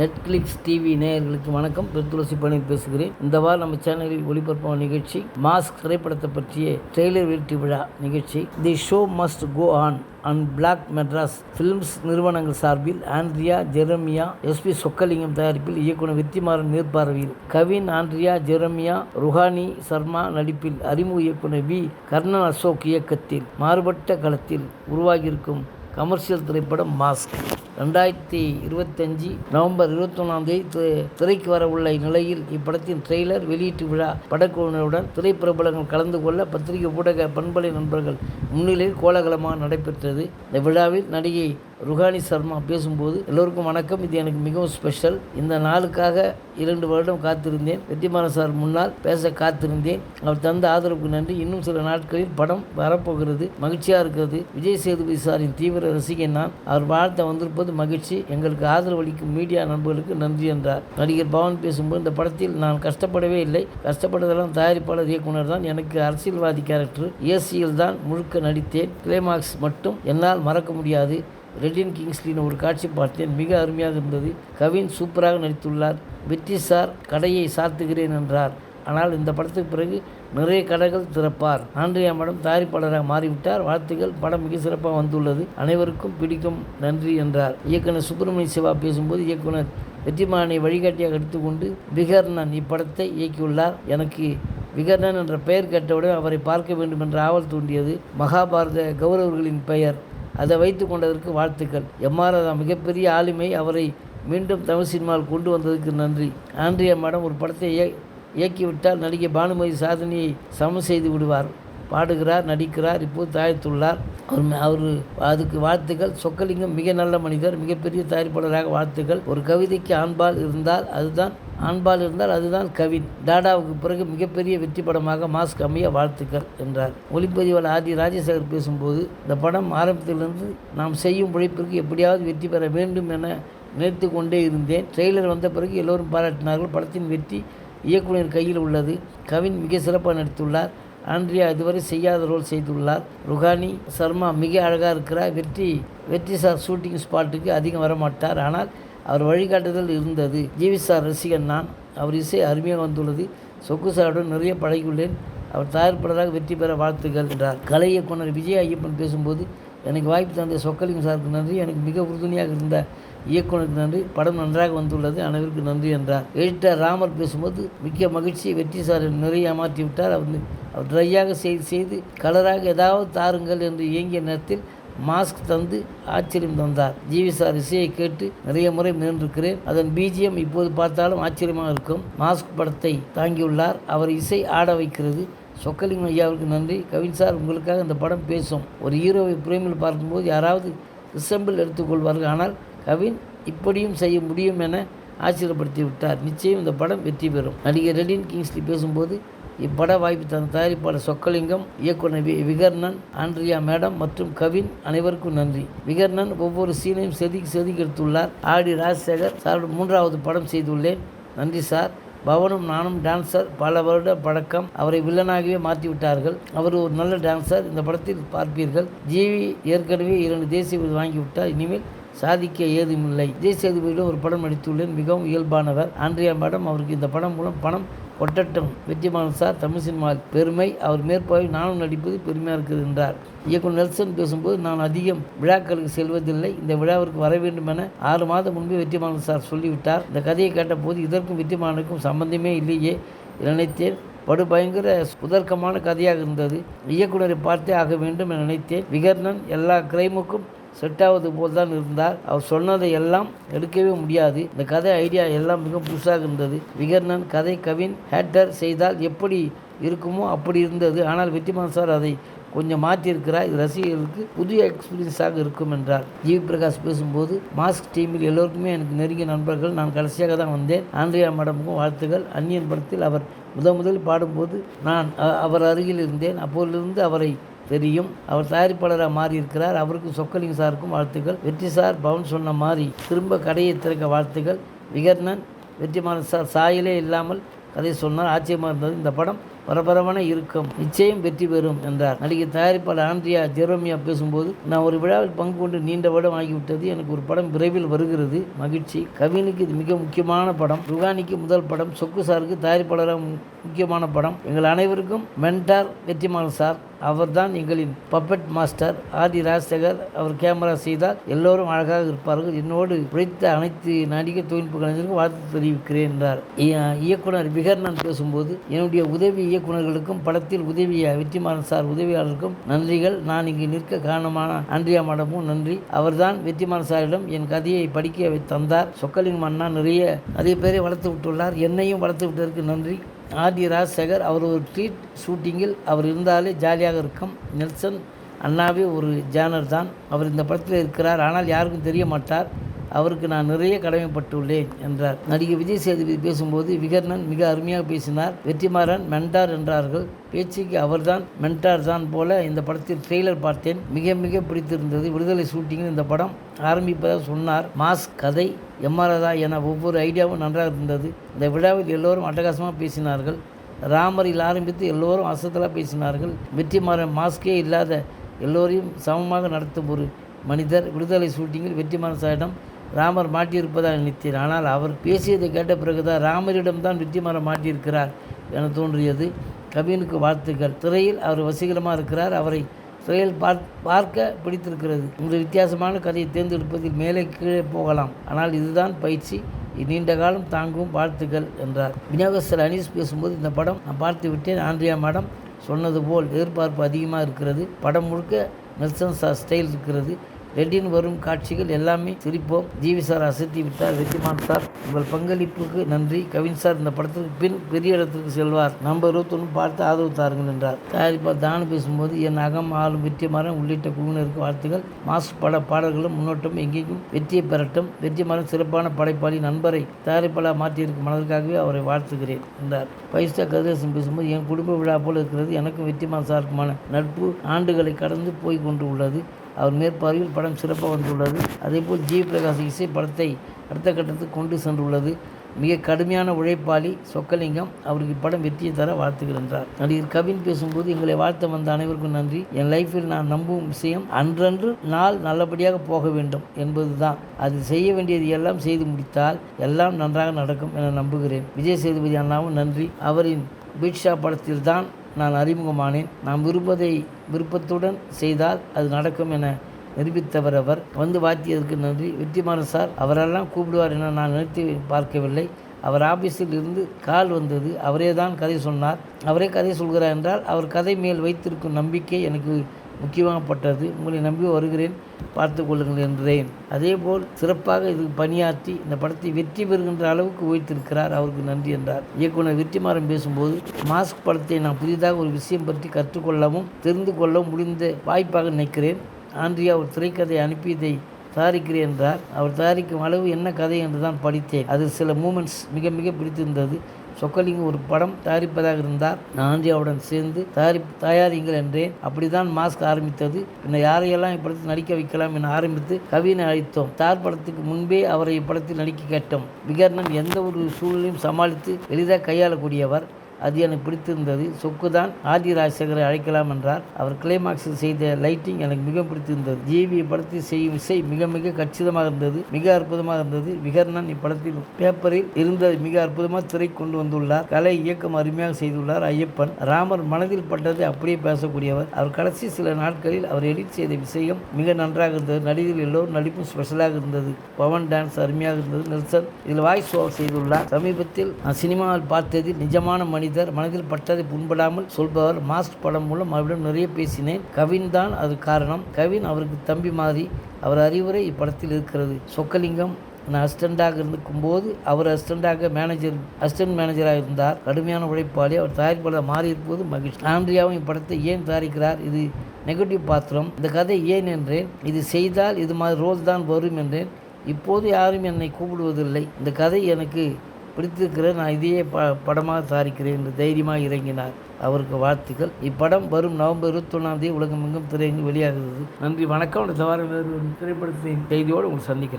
Netflix TV நேயர்களுக்கு வணக்கம். பெருத்துளசி பணி பேசுகிறேன். இந்த வாரம் நம்ம சேனலில் ஒளிபரப்பான நிகழ்ச்சி மாஸ்க் திரைப்படத்தை பற்றிய ட்ரெய்லர் வெளியீட்டு விழா நிகழ்ச்சி the show must go on and black Madras films நிறுவனங்கள் சார்பில் ஆண்ட்ரியா ஜெரமியா எஸ்பி சொக்கலிங்கம் தயாரிப்பில் இயக்குனர் வித்திமாறன் மேற்பார்வையில் கவின் ஆண்ட்ரியா ஜெரமியா ருஹானி சர்மா நடிப்பில் அறிமுக இயக்குனர் வி. கர்ணன் அசோக் இயக்கத்தில் மாறுபட்ட களத்தில் உருவாகியிருக்கும் கமர்ஷியல் திரைப்படம் மாஸ்க். ரெண்டாயிரத்தி இருபத்தஞ்சி நவம்பர் இருபத்தொன்னாம் தேதி திரைக்கு வர உள்ள நிலையில் இப்படத்தின் ட்ரெய்லர் வெளியீட்டு விழா படக்குழுவினருடன் திரைப்பிரபலங்கள் கலந்து கொள்ள பத்திரிகை ஊடக பண்பலை நண்பர்கள் முன்னிலையில் கோலாகலமாக நடைபெற்றது. இந்த விழாவில் நடிகை ருஹானி சர்மா பேசும்போது எல்லோருக்கும் வணக்கம். இது எனக்கு மிகவும் ஸ்பெஷல். இந்த நாளுக்காக இரண்டு வருடம் காத்திருந்தேன். வெற்றிமாறன் சார் முன்னால் பேச காத்திருந்தேன். அவர் தந்த ஆதரவுக்கு நன்றி. இன்னும் சில நாட்களில் படம் வரப்போகிறது. மகிழ்ச்சியாக இருக்கிறது. விஜய் சேதுபதி சாரின் தீவிர ரசிகன் நான். அவர் வாழ்த்த வந்திருப்பது மகிழ்ச்சி. எங்களுக்கு ஆதரவு அளிக்கும் மீடியா நண்பர்களுக்கு நன்றி என்றார். நடிகர் பவன் பேசும்போது இந்த படத்தில் நான் கஷ்டப்படவே இல்லை. கஷ்டப்பட்டதெல்லாம் தயாரிப்பாளர் இயக்குனர் தான். எனக்கு அரசியல்வாதி கேரக்டர் ஏசியில் தான் முழுக்க நடித்தேன். கிளைமாக்ஸ் மட்டும் என்னால் மறக்க முடியாது. ரெட்டின் கிங்ஸ்லின் ஒரு காட்சி பார்த்தேன். மிக அருமையாக இருந்தது. கவின் சூப்பராக நடித்துள்ளார். வெற்றி சார் கடையை சாத்துகிறேன் என்றார். ஆனால் இந்த படத்துக்கு பிறகு நிறைய கடைகள் திறப்பார் ஆண்ட்ரியா மேடம் தயாரிப்பாளராக மாறிவிட்டார். வாழ்த்துக்கள். படம் மிக சிறப்பாக வந்துள்ளது. அனைவருக்கும் பிடிக்கும் நன்றி என்றார். இயக்குனர் சுப்பிரமணிய சிவா பேசும்போது இயக்குனர் வெற்றிமாறனை வழிகாட்டியாக எடுத்துக்கொண்டு விகர்ணன் இப்படத்தை இயக்கியுள்ளார். எனக்கு விகர்ணன் என்ற பெயர் கேட்டவுடன் அவரை பார்க்க வேண்டும் என்ற ஆவல் தூண்டியது மகாபாரத கௌரவர்களின் பெயர். அதை வைத்து கொண்டதற்கு வாழ்த்துக்கள். எம்ஆர்ஆர் மிகப்பெரிய ஆளுமை. அவரை மீண்டும் தமிழ் சினிமாவில் கொண்டு வந்ததற்கு நன்றி. ஆண்ட்ரியா மேடம் ஒரு படத்தை இயக்கிவிட்டால் நடிகை பானுமதி சாதனையை சமன் செய்து விடுவார். பாடுகிறார் நடிக்கிறார் இப்போது தயாரித்துள்ளார் அவர் அவர் அதுக்கு வாழ்த்துக்கள். சொக்கலிங்கம் மிக நல்ல மனிதர் மிகப்பெரிய தயாரிப்பாளராக வாழ்த்துக்கள். ஒரு கவிதைக்கு ஆண்பால் இருந்தால் அதுதான் ஆண்பால் இருந்தால் அதுதான் கவின். டாடாவுக்கு பிறகு மிகப்பெரிய வெற்றி படமாக மாஸ்க் அமைய வாழ்த்துக்கள் என்றார். ஒளிப்பதிவாளர் ஆதி ராஜசேகர் பேசும்போது இந்த படம் ஆரம்பத்திலிருந்து நாம் செய்யும் உழைப்பிற்கு எப்படியாவது வெற்றி பெற வேண்டும் என நினைத்து கொண்டே இருந்தேன். ட்ரெய்லர் வந்த பிறகு எல்லோரும் பாராட்டினார்கள். படத்தின் வெற்றி இயக்குனர் கையில் உள்ளது. கவின் மிக சிறப்பாக நடித்துள்ளார். ஆண்ட்ரியா இதுவரை செய்யாத ரோல் செய்துள்ளார். ருஹானி சர்மா மிக அழகாக இருக்கிறார். வெற்றி வெற்றி சார் ஷூட்டிங் ஸ்பாட்டுக்கு அதிகம் வரமாட்டார். ஆனால் அவர் வழிகாட்டுதல் இருந்தது. ஜிவி சார் ரசிகன் நான். அவர் இசை அருமையாக வந்துள்ளது. சொக்கு சாருடன் நிறைய பழகியுள்ளேன். அவர் தயாரிப்பாளராக வெற்றி பெற வாழ்த்துக்கள் என்றார். கலை இயக்குனர் விஜய் ஐயப்பன் பேசும்போது எனக்கு வாய்ப்பு தந்த சொக்கலிங்கம் சாருக்கு நன்றி. எனக்கு மிக உறுதுணையாக இருந்த இயக்குனருக்கு நன்றி. படம் நன்றாக வந்துள்ளது. அனைவருக்கும் நன்றி என்றார். எடிட்டர் ராமர் பேசும்போது மிக்க மகிழ்ச்சி வெற்றி சார் நிறைய ஏமாற்றி விட்டார். அவர் அவர் ட்ரையாக செய்து செய்து கலராக ஏதாவது தாருங்கள் என்று இயங்கிய நேரத்தில் மாஸ்க் தந்து ஆச்சரியம் தந்தார். ஜிவி சார் இசையை கேட்டு நிறைய முறை முயன்றிருக்கிறேன் அதன் பிஜிஎம் இப்போது பார்த்தாலும் ஆச்சரியமாக இருக்கும். மாஸ்க் படத்தை தாங்கியுள்ளார். அவர் இசை ஆட வைக்கிறது. சொக்கலிங் ஐயாவுக்கு நன்றி. கவின் சார் உங்களுக்காக இந்த படம் பேசும். ஒரு ஹீரோவை பிரேமில் பார்க்கும்போது யாராவது ரிசம்பிள் எடுத்துக்கொள்வார்கள். ஆனால் கவின் இப்படியும் செய்ய முடியும் என ஆச்சரியப்படுத்தி விட்டார். நிச்சயம் இந்த படம் வெற்றி பெறும். நடிகர் ரெடின் கிங்ஸ்லி பேசும்போது இப்பட வாய்ப்பு தந்த தயாரிப்பாளர் சொக்கலிங்கம் இயக்குனர் வி விகர்ணன் ஆண்ட்ரியா மேடம் மற்றும் கவின் அனைவருக்கும் நன்றி. விகர்ணன் ஒவ்வொரு சீனையும் செதுக்கி செதுக்கி எடுத்துள்ளார். ஆடி ராஜசேகர் சார் மூன்றாவது படம் செய்துள்ளேன். நன்றி சார். பவனும் நானும் டான்சர். பல வருட பழக்கம். அவரை வில்லனாகவே மாற்றிவிட்டார்கள். அவர் ஒரு நல்ல டான்சர். இந்த படத்தில் பார்ப்பீர்கள். ஜிவி ஏற்கனவே இரண்டு தேசிய விருது வாங்கிவிட்டார். இனிமேல் சாதிக்க ஏதுமில்லை. விஜய் சேதுபதியிடம் ஒரு படம் நடித்துள்ளேன். மிகவும் இயல்பானவர். ஆண்ட்ரியா மேடம் அவருக்கு இந்த படம் மூலம் பணம் கொட்டட்டும். வெற்றிமாறன் சார் தமிழ் சினிமாவில் பெருமை. அவர் மேற்பார்வை நானும் நடிப்பது பெருமையாக இருக்குது என்றார். இயக்குனர் நெல்சன் பேசும்போது நான் அதிகம் விழாக்களுக்கு செல்வதில்லை. இந்த விழாவிற்கு வர வேண்டும் என ஆறு மாதம் முன்பே வெற்றிமாறன் சார் சொல்லிவிட்டார். இந்த கதையை கேட்டபோது இதற்கும் வெற்றிமாறனுக்கும் சம்பந்தமே இல்லையே என நினைத்தேன். படு பயங்கர உதர்க்கமான கதையாக இருந்தது. இயக்குனரை பார்த்தே ஆக வேண்டும் என நினைத்தேன். விகர்ணன் எல்லா கிரைமுக்கும் செட் ஆவது போல் தான் இருந்தார். அவர் சொன்னதை எல்லாம் எடுக்கவே முடியாது. இந்த கதை ஐடியா எல்லாம் மிக புதுசாக இருந்தது. விகர்ணன் கதை கவின் ஹேட்டர் செய்தால் எப்படி இருக்குமோ அப்படி இருந்தது. ஆனால் வெற்றிமான் சார் அதை கொஞ்சம் மாற்றியிருக்கிறார். இது ரசிகர்களுக்கு புதிய எக்ஸ்பீரியன்ஸாக இருக்கும் என்றார். ஜிவி பிரகாஷ் பேசும்போது மாஸ்க் டீமில் எல்லோருக்குமே எனக்கு நெருங்கிய நண்பர்கள். நான் கடைசியாக தான் வந்தேன். ஆண்ட்ரியா மேடமுக்கும் வாழ்த்துக்கள். அந்நியன் படத்தில் அவர் முதன் முதலில் பாடும்போது நான் அவர் அருகில் இருந்தேன். அப்போதிலிருந்து அவரை தெரியும். அவர் தயாரிப்பாளராக மாறி இருக்கிறார் அவருக்கும் சொக்கலிங்க சாருக்கும் வாழ்த்துக்கள். வெற்றி சார் பவன் சொன்ன மாதிரி திரும்ப கடையை திறக்க வாழ்த்துக்கள். விகர்ணன் வெற்றிமாறன் சார் சாயலே இல்லாமல் கதை சொன்னார். ஆச்சரியமாக இருந்தது இந்த படம். பரபரப்பான இருக்கும் நிச்சயம் வெற்றி பெறும் என்றார். நடிகை தயாரிப்பாளர் ஆண்ட்ரியா ஜெரோமியா பேசும்போது நான் ஒரு விழாவில் பங்கு கொண்டு நீண்ட வருடம் ஆகிவிட்டது. எனக்கு ஒரு படம் விரைவில் வருகிறது. மகிழ்ச்சி. கவினுக்கு இது மிக முக்கியமான படம். ருகானிக்கு முதல் படம். சொக்கு சாருக்கு தயாரிப்பாளராக முக்கியமான படம். எங்கள் அனைவருக்கும் மென்டார் வெற்றிமாறன் சார். அவர்தான் எங்களின் பப்பட் மாஸ்டர் ஆதி ராஜசேகர் அவர் கேமரா செய்தால் எல்லோரும் அழகாக இருப்பார்கள். என்னோடு உழைத்த அனைத்து நடிகை தொழில்நுட்ப கலைஞருக்கும் வாழ்த்து தெரிவிக்கிறேன் என்றார். இயக்குனர் விகர்ணன் பேசும்போது என்னுடைய உதவி இயக்குநர்களுக்கும் படத்தில் உதவிய வெற்றிமாறன் சார் உதவியாளருக்கும் நன்றிகள். நான் இங்கு நிற்க காரணமான ஆண்ட்ரியா மேடமும் நன்றி. அவர்தான் வெற்றிமாறன் சாரிடம் என் கதையை படிக்க தந்தார். சொக்கலின் மன்னா நிறைய நிறைய பேரை வளர்த்து விட்டுள்ளார். என்னையும் வளர்த்து விட்டதற்கு நன்றி. ஆர்டி ராஜசேகர் அவர் ஒரு ட்ரீட் ஷூட்டிங்கில் அவர் இருந்தாலே ஜாலியாக இருக்கும். நெல்சன் அண்ணாவே ஒரு ஜானர் தான் அவர் இந்த படத்தில் இருக்கிறார். ஆனால் யாருக்கும் தெரிய மாட்டார். அவருக்கு நான் நிறைய கடமைப்பட்டுள்ளேன் என்றார். நடிகை விஜய் சேதுபதி பேசும்போது விகர்ணன் மிக அருமையாக பேசினார். வெற்றிமாறன் மென்டார் என்றார்கள். பேச்சுக்கு அவர்தான் மென்டார் தான் போல இந்த படத்தில் ட்ரெய்லர் பார்த்தேன். மிக மிக பிடித்திருந்தது. விடுதலை ஷூட்டிங்கில் இந்த படம் ஆரம்பிப்பதாக சொன்னார். மாஸ் கதை எம்ஆர்ஆதா என ஒவ்வொரு ஐடியாவும் நன்றாக இருந்தது. இந்த விழாவில் எல்லோரும் அட்டகாசமாக பேசினார்கள். ராமரில் ஆரம்பித்து எல்லோரும் அசத்தலாக பேசினார்கள். வெற்றிமாறன் மாஸ்கே இல்லாத எல்லோரையும் சமமாக நடத்தும் ஒரு மனிதர். விடுதலை ஷூட்டிங்கில் வெற்றிமாறன் சாரிடம் ராமர் மாட்டியிருப்பதாக நினைத்தேன். ஆனால் அவர் பேசியதை கேட்ட பிறகுதான் ராமரிடம்தான் வெற்றிமாறன் மாட்டியிருக்கிறார் என தோன்றியது. கவினுக்கு வாழ்த்துக்கள். திரையில் அவர் வசீகரமாக இருக்கிறார். அவரை திரையில் பார் பார்க்க பிடித்திருக்கிறது. இந்த வித்தியாசமான கதையை தேர்ந்தெடுப்பதில் மேலே கீழே போகலாம். ஆனால் இதுதான் பயிற்சி. நீண்ட காலம் தாங்கும் வாழ்த்துக்கள் என்றார். விநியோகஸ்தர் அனீஸ் பேசும்போது இந்த படம் நான் பார்த்து விட்டேன். ஆண்ட்ரியா மேடம் சொன்னது போல் எதிர்பார்ப்பு அதிகமாக இருக்கிறது. படம் முழுக்க நெல்சன் சார் ஸ்டைல் இருக்கிறது. ரெட்டின் வரும் காட்சிகள் எல்லாமே சிரிப்போம். ஜிவி சார் அசத்தி விட்டார். வெற்றிமான் சார் உங்கள் பங்களிப்புக்கு நன்றி. கவின் சார் இந்த படத்துக்கு பின் பெரிய இடத்திற்கு செல்வார். நம்பர் இருபத்தொன்று பார்த்து ஆதரவு தாருங்கள் என்றார். தயாரிப்பா தானு பேசும்போது என் அகம் ஆளும் வெற்றிமாறன் உள்ளிட்ட குழுவினருக்கு வாழ்த்துகள். மாஸ் பட பாடல்களும் முன்னோட்டம் எங்கேயும் வெற்றியை பெறட்டும். வெற்றிமாறன் சிறப்பான படைப்பாளி நண்பரை தயாரிப்பாளர் மாற்றியிருக்கும் மனதிற்காகவே அவரை வாழ்த்துகிறேன் என்றார். ஃபைவ் ஸ்டார் கதிரேசன் பேசும்போது என் குடும்ப விழா போல இருக்கிறது. எனக்கும் வெற்றிமான் சாருக்குமான நட்பு ஆண்டுகளை கடந்து போய் கொண்டு உள்ளது. அவர் மேற்பார்வையில் படம் சிறப்பாக வந்துள்ளது. அதேபோல் ஜி. பிரகாஷ் இசை படத்தை அடுத்த கட்டத்துக்கு கொண்டு சென்றுள்ளது. மிக கடுமையான உழைப்பாளி சொக்கலிங்கம் அவருக்கு இப்படம் வெற்றியை தர வாழ்த்துகின்றார் நடிகர் கவின் பேசும்போது எங்களை வாழ்த்த வந்த அனைவருக்கும் நன்றி. என் லைஃப்பில் நான் நம்பும் விஷயம் அன்றன்று நாள் நல்லபடியாக போக வேண்டும் என்பதுதான். அது செய்ய வேண்டியது எல்லாம் செய்து முடித்தால் எல்லாம் நன்றாக நடக்கும் என நம்புகிறேன். விஜய் சேதுபதி அண்ணாவும் நன்றி. அவரின் பீட்ஷா படத்தில்தான் நான் அறிமுகமானேன். நாம் விருப்பதை விருப்பத்துடன் செய்தால் அது நடக்கும் என நிரூபித்தவர் அவர். வந்து வாத்தியதற்கு நன்றி. வெற்றிமாறன் சார் அவரெல்லாம் கூப்பிடுவார் என நான் நினைத்து பார்க்கவில்லை. அவர் ஆபீஸில் இருந்து கால் வந்தது. அவரே தான் கதை சொன்னார். அவரே கதை சொல்கிறார் என்றால் அவர் கதை மேல் வைத்திருக்கும் நம்பிக்கை எனக்கு முக்கியமாகப்பட்டது. உங்களை நம்பி வருகிறேன் பார்த்து கொள்ளுங்கள் என்றேன். அதேபோல் சிறப்பாக இது பணியாற்றி இந்த படத்தை வெற்றி பெறுகின்ற அளவுக்கு உயர்த்திருக்கிறார் அவருக்கு நன்றி என்றார். இயக்குனர் வெற்றிமாறன் பேசும்போது மாஸ்க் படத்தை நான் புதிதாக ஒரு விஷயம் பற்றி கற்றுக்கொள்ளவும் தெரிந்து கொள்ளவும் முடிந்த வாய்ப்பாக நினைக்கிறேன். ஆண்ட்ரியா ஒரு திரைக்கதை அனுப்பி இதை தயாரிக்கிறேன் என்றார். அவர் தயாரிக்கும் அளவு என்ன கதை என்று தான் படித்தேன். அது சில மூமெண்ட்ஸ் மிக மிக பிடித்திருந்தது. சொக்கலிங்கம் ஒரு படம் தயாரிப்பதாக இருந்தார். நான் ஆண்ட்ரியாவுடன் சேர்ந்து தயாரி தயாரிங்கள் என்றேன். அப்படிதான் மாஸ்க் ஆரம்பித்தது. என்னை யாரையெல்லாம் இப்படத்தில் நடிக்க வைக்கலாம் என ஆரம்பித்து கவினை அழைத்தோம். தார் படத்துக்கு முன்பே அவரை இப்படத்தில் நடிக்க கேட்டோம். விகர்ணன் எந்த ஒரு சூழலையும் சமாளித்து எளிதாக கையாளக்கூடியவர். அது எனக்கு பிடித்திருந்தது. சொக்கு தான் ஆதி ராஜசேகரை அழைக்கலாம் என்றார். அவர் கிளைமாக்ஸில் செய்த லைட்டிங் எனக்கு மிக பிடித்திருந்தது. ஜிவி படத்தில் செய்யும் இசை மிக மிக கச்சிதமாக இருந்தது. மிக அற்புதமாக இருந்தது. விகர்ணன் இப்படத்தில் பேப்பரில் இருந்தது மிக அற்புதமாக திரை கொண்டு வந்துள்ளார். கலை இயக்கம் அருமையாக செய்துள்ளார் ஐயப்பன். ராமர் மனதில் பட்டதை அப்படியே பேசக்கூடியவர். அவர் கடைசி சில நாட்களில் அவர் எடிட் செய்த விஷயம் மிக நன்றாக இருந்தது. நடிகர்கள் எல்லோரும் நடிப்பும் ஸ்பெஷலாக இருந்தது. பவன் டான்ஸ் அருமையாக இருந்தது. நெல்சன் இதில் வாய்ஸ் ஓவர் செய்துள்ளார். சமீபத்தில் நான் சினிமாவில் பார்த்ததில் நிஜமான மனித செய்தார் மனதில் பட்டதை புண்படாமல் சொல்பவர். மாஸ்க் படம் மூலம் அவரிடம் நிறைய பேசினேன். கவின் தான் அது காரணம். கவின் அவருக்கு தம்பி மாதிரி. அவர் அறிவுரை இப்படத்தில் இருக்கிறது. சொக்கலிங்கம் நான் அசிஸ்டண்டாக போது அவர் அசிஸ்டண்டாக மேனேஜர் அசிஸ்டன்ட் மேனேஜராக இருந்தார். கடுமையான உழைப்பாளி. அவர் தயாரிப்பாளர் மாறியிருப்பது மகிழ்ச்சி. ஆண்ட்ரியாவும் இப்படத்தை ஏன் தயாரிக்கிறார்? இது நெகட்டிவ் பாத்திரம். இந்த கதை ஏன் என்றேன். இது செய்தால் இது மாதிரி ரோல் தான் வரும் என்றேன். இப்போது யாரும் என்னை கூப்பிடுவதில்லை. இந்த கதை எனக்கு பிடித்திருக்கிற நான் இதையே ப படமாக சாரிக்கிறேன் என்று தைரியமாக இறங்கினார். அவருக்கு வாழ்த்துக்கள். இப்படம் வரும் நவம்பர் இருபத்தொன்னாம் தேதி உலகமெங்கும் திரையங்கு வெளியாகிறது. நன்றி. வணக்கம். இந்த வாரம் வேறு ஒரு திரைப்படத்தின் செய்தியோடு உங்களை சந்திக்கிறேன்.